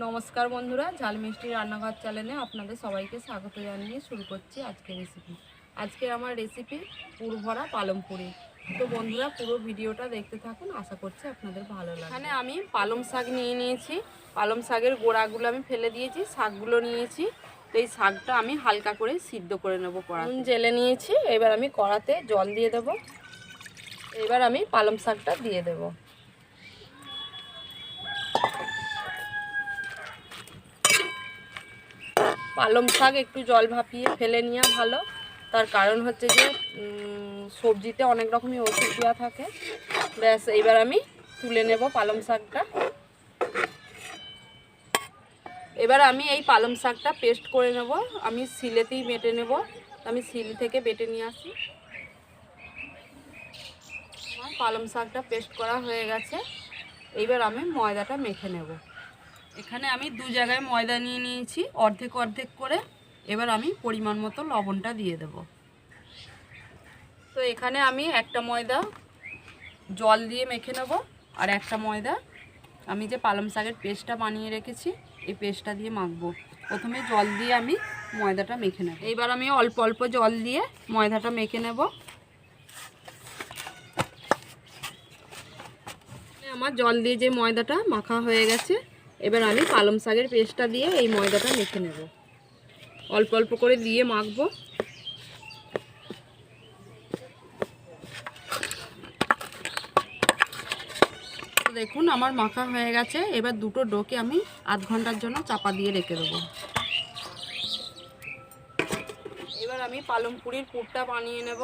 নমস্কার বন্ধুরা ঝাল মিষ্টি রান্নাঘর চ্যানেলে আপনাদের সবাইকে স্বাগত জানিয়ে শুরু করছি আজকের রেসিপি আজকে আমার রেসিপি পুরভরা পালং পুরি। তো বন্ধুরা পুরো ভিডিওটা দেখতে থাকুন আশা করছি আপনাদের ভালো লাগে এখানে আমি পালং শাক নিয়ে নিয়েছি। পালং শাকের গোড়াগুলো আমি ফেলে দিয়েছি শাকগুলো নিয়েছি। তো এই শাকটা আমি হালকা করে সিদ্ধ করে নেব কড়া জেলে নিয়েছি এবার আমি কড়াতে জল দিয়ে দেব। এবার আমি পালং শাকটা দিয়ে দেবো। পালং শাক একটু জল ভাপিয়ে ফেলে নেওয়া ভালো। তার কারণ হচ্ছে যে সবজিতে অনেক রকমই ওষুধ দেওয়া থাকে। ব্যাস, এইবার আমি তুলে নেব পালং শাকটা। এবার আমি এই পালং শাকটা পেস্ট করে নেব। আমি শিলেতেই বেটে নেব। আমি শিল থেকে বেটে নিয়ে আসি। পালং শাকটা পেস্ট করা হয়ে গেছে। এইবার আমি ময়দাটা মেখে নেব। এখানে আমি দু জায়গায় ময়দা নিয়ে নিয়েছি, অর্ধেক অর্ধেক করে। এবার আমি পরিমাণ মতো লবণটা দিয়ে দেব। তো এখানে আমি একটা ময়দা জল দিয়ে মেখে নেব, আর একটা ময়দা আমি যে পালং শাকের পেস্টটা বানিয়ে রেখেছি, এই পেস্টটা দিয়ে মাখবো। প্রথমে জল দিয়ে আমি ময়দাটা মেখে নেব। এইবার আমি অল্প অল্প জল দিয়ে ময়দাটা মেখে নেব। আমার জল দিয়ে যে ময়দাটা মাখা হয়ে গেছে এবার আমি পালং শাকের পেস্টটা দিয়ে এই ময়দাটা মেখে নেব। অল্প অল্প করে দিয়ে মাখবো। দেখুন, আমার মাখা হয়ে গেছে। এবার দুটো ডোকে আমি আধ ঘণ্টার জন্য চাপা দিয়ে রেখে দেবো। এবার আমি পালং পুরির পুরটা বানিয়ে নেব।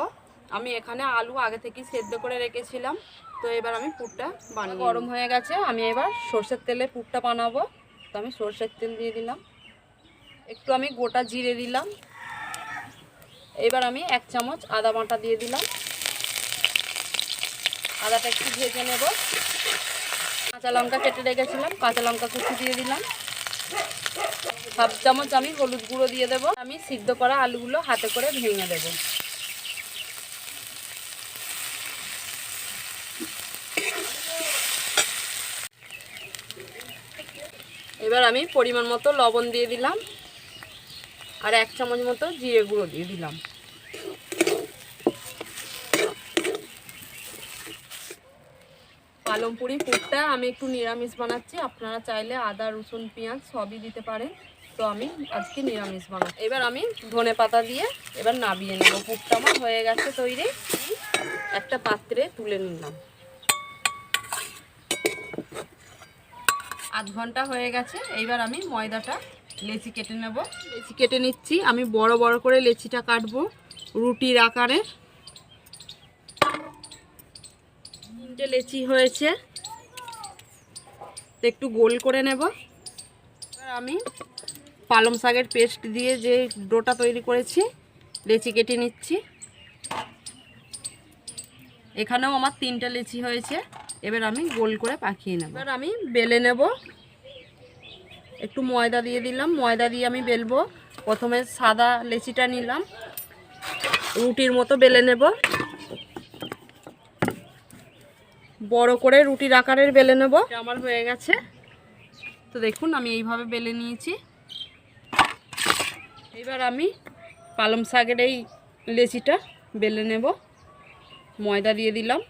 আমি এখানে আলু আগে থেকেই সেদ্ধ করে রেখেছিলাম। তো এবার আমি পুরটা বানিয়ে গরম হয়ে গেছে আমি এবার সর্ষের তেলে পুরটা বানাবো। তো আমি সর্ষের তেল দিয়ে দিলাম। একটু আমি গোটা জিরে দিলাম। এবার আমি এক চামচ আদা বাটা দিয়ে দিলাম। আদাটা একটু ভেজে নেব। কাঁচা লঙ্কা কেটে রেখেছিলাম কাঁচা লঙ্কা কুচি দিয়ে দিলাম। হাফ চামচ আমি হলুদ গুঁড়ো দিয়ে দেব। আমি সিদ্ধ করা আলুগুলো হাতে করে ভেঙে দেব। এবার আমি পরিমাণ মতো লবণ দিয়ে দিলাম আর এক চামচ মতো জিরে গুঁড়ো দিয়ে দিলাম। পালং পুরি পুরটা আমি একটু নিরামিষ বানাচ্ছি। আপনারা চাইলে আদা, রসুন, পেঁয়াজ সবই দিতে পারেন। তো আমি আজকে নিরামিষ বানাচ্ছি। এবার আমি ধনে পাতা দিয়ে এবার নাবিয়ে নেব। পুরটা আমার হয়ে গেছে তৈরি। একটা পাত্রে তুলে নিলাম। আধ ঘণ্টা হয়ে গেছে। এইবার আমি ময়দাটা লেচি কেটে নেব। লেচি কেটে নিচ্ছি। আমি বড় বড় করে লেচিটা কাটবো রুটির আকারে। তিনটে লেচি হয়েছে। একটু গোল করে নেব। আমি পালং শাকের পেস্ট দিয়ে যে ডোটা তৈরি করেছি, লেচি কেটে নিচ্ছি। এখানেও আমার তিনটা লেচি হয়েছে। এবার আমি গোল করে পাকিয়ে নেব। এবার আমি বেলে নেব। একটু ময়দা দিয়ে দিলাম। ময়দা দিয়ে আমি বেলবো। প্রথমে সাদা লেচিটা নিলাম। রুটির মতো বেলে নেব। বড় করে রুটির আকারের বেলে নেব। আমার হয়ে গেছে। তো দেখুন, আমি এইভাবে বেলে নিয়েছি। এবার আমি পালং শাকের এই লেচিটা বেলে নেব। ময়দা দিয়ে দিলাম।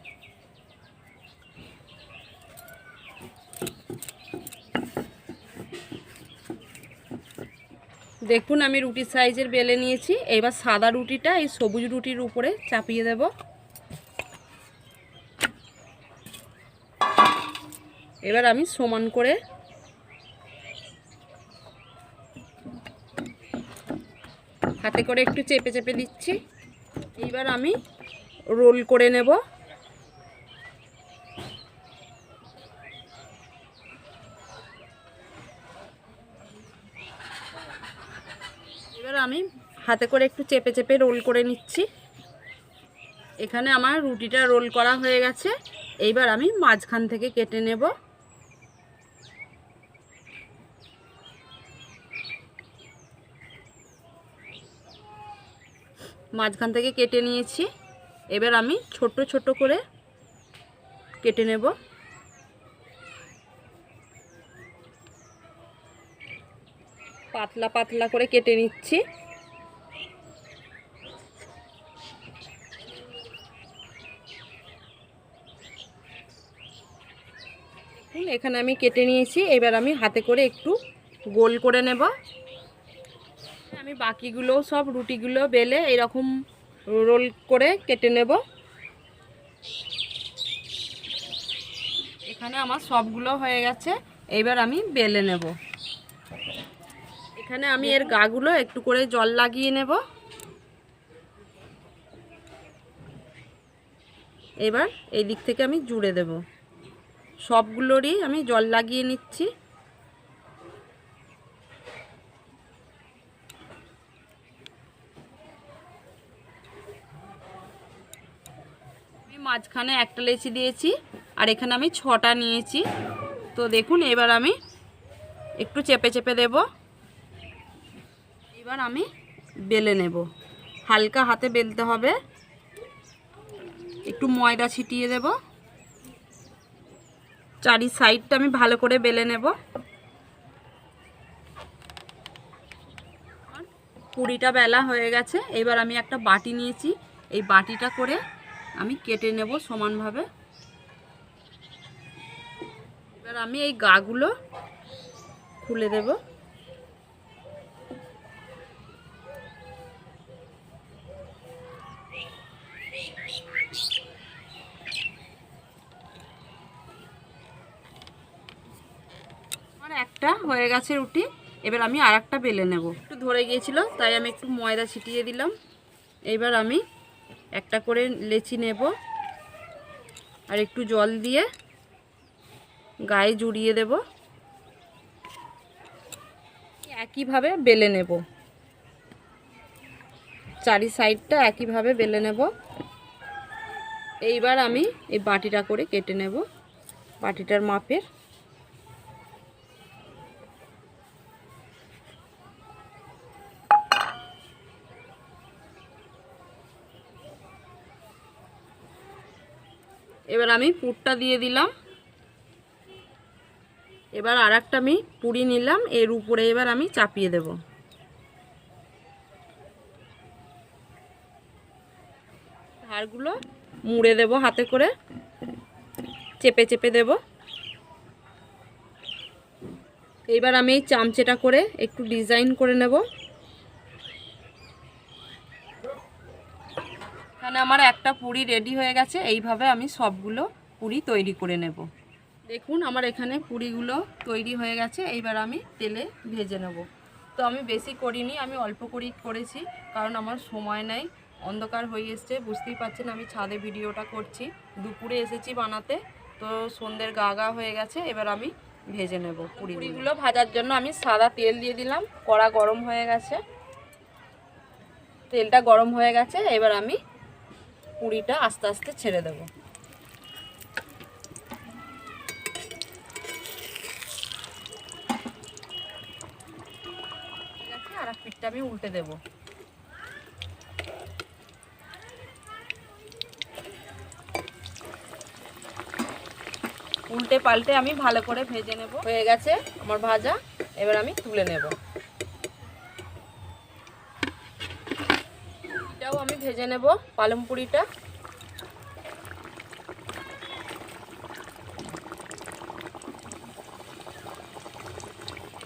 দেখুন, আমি রুটির সাইজের বেলে নিয়েছি। এবার সাদা রুটিটা এই সবুজ রুটির উপরে চাপিয়ে দেব। এবার আমি সমান করে হাতে করে একটু চেপে চেপে দিচ্ছি। এইবার আমি রোল করে নেব। আমি হাতে করে একটু চেপে চেপে রোল করে নিচ্ছি। এখানে আমার রুটিটা রোল করা হয়ে গেছে। এইবার আমি মাঝখান থেকে কেটে নেব। মাঝখান থেকে কেটে নিয়েছি। এবার আমি ছোট ছোট করে কেটে নেব। পাতলা পাতলা করে কেটে নিচ্ছি। এখানে আমি কেটে নিয়েছি। এবার আমি হাতে করে একটু গোল করে নেব। আমি বাকিগুলো সব রুটিগুলো বেলে এরকম রোল করে কেটে নেব। এখানে আমার সবগুলো হয়ে গেছে। এবার আমি বেলে নেব। এখানে আমি এর গাগুলো একটু করে জল লাগিয়ে নেব। এবার এই দিক থেকে আমি জুড়ে দেব। সবগুলোরই আমি জল লাগিয়ে নিচ্ছি। মাঝখানে একটা লেচি দিয়েছি আর এখানে আমি ছটা নিয়েছি। তো দেখুন, এবার আমি একটু চেপে চেপে দেব। এবার আমি বেলে নেব। হালকা হাতে বেলতে হবে। একটু ময়দা ছিটিয়ে দেব। চারি সাইডটা আমি ভালো করে বেলে নেব। কুড়িটা বেলা হয়ে গেছে। এবার আমি একটা বাটি নিয়েছি। এই বাটিটা করে আমি কেটে নেব সমানভাবে। এবার আমি এই গাগুলো খুলে দেব আমার একটা হয়ে গেছে রুটি, এবার আমি আর একটা বেলে নেব। একটু ধরে গিয়েছিল, তাই আমি একটু ময়দা ছিটিয়ে দিলাম। এবার আমি একটা করে লেচি নেব, আর একটু জল দিয়ে গায়ে জুড়িয়ে দেব। একইভাবে বেলে নেব। চারি সাইডটা একইভাবে বেলে নেব। এইবার আমি এই বাটিটা করে কেটে নেব, বাটিটার মাপের। এবার আমি পুরটা দিয়ে দিলাম। এবার আর একটা আমি পুরি নিলাম, এর উপরে এবার আমি চাপিয়ে দেব। ধারগুলো মুড়ে দেব হাতে করে, চেপে চেপে দেব। এইবার আমি এই চামচেটা করে একটু ডিজাইন করে নেব। এখানে আমার একটা পুরি রেডি হয়ে গেছে, এইভাবে আমি সবগুলো পুরি তৈরি করে নেব। দেখুন আমার এখানে পুরিগুলো তৈরি হয়ে গেছে, এইবার আমি তেলে ভেজে নেব। তো আমি বেশি করিনি, আমি অল্প করেই করেছি, কারণ আমার সময় নেই, অন্ধকার হয়ে এসছে, বুঝতেই পারছেন আমি ছাদে ভিডিওটা করছি। দুপুরে এসেছি বানাতে, তো সন্ধ্যের গা গা হয়ে গেছে, এবার আমি ভেজে নেব পুরিগুলো ভাজার জন্য আমি সাদা তেল দিয়ে দিলাম, কড়া গরম হয়ে গেছে। তেলটা গরম হয়ে গেছে, এবার আমি পুরিটা আস্তে আস্তে ছেড়ে দেব। আর এক পিঠটা আমি উল্টে দেব। উল্টে পাল্টে আমি ভালো করে ভেজে নেব। হয়ে গেছে আমার ভাজা, এবার আমি তুলে নেব এটাও আমি ভেজে নেব পালং পুরিটা।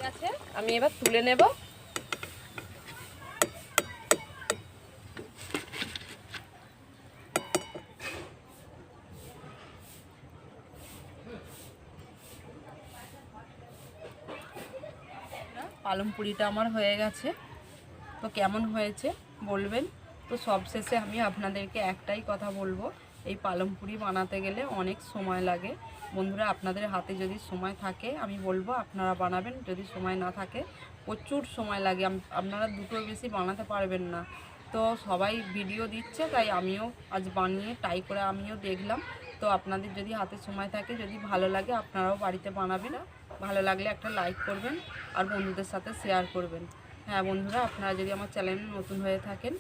আছে, আমি এবার তুলে নেব। পালং পুরিটা আমার হয়ে গেছে। তো কেমন হয়েছে বলবেন? তো সবশেষে আমি আপনাদেরকে একটাই কথা বলব, এই পালং পুরি বানাতে গেলে অনেক সময় লাগে। বন্ধুরা, আপনাদের হাতে যদি সময় থাকে, আমি বলব আপনারা বানাবেন, যদি সময় না থাকে, প্রচুর সময় লাগে। আপনারা দুটোর বেশি বানাতে পারবেন না। তো সবাই ভিডিও দিচ্ছে, তাই আমিও আজ বানিয়ে ট্রাই করে আমিও দেখলাম। তো আপনাদের যদি হাতে সময় থাকে, যদি ভালো লাগে, আপনারাও বাড়িতে বানাবেন। ভালো লাগলে একটা লাইক করবেন আর বন্ধুদের সাথে শেয়ার করবেন। হ্যাঁ বন্ধুরা, আপনারা যদি আমার চ্যানেলে নতুন হয়ে থাকেন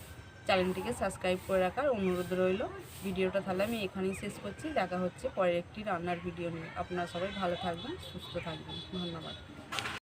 চ্যানেলটিকে সাবস্ক্রাইব করে রাখার অনুরোধ রইল। ভিডিওটা তাহলে আমি এখানেই শেষ করছি। দেখা হচ্ছে পরের একটি রান্নার ভিডিও নিয়ে। আপনারা সবাই ভালো থাকবেন, সুস্থ থাকবেন। ধন্যবাদ।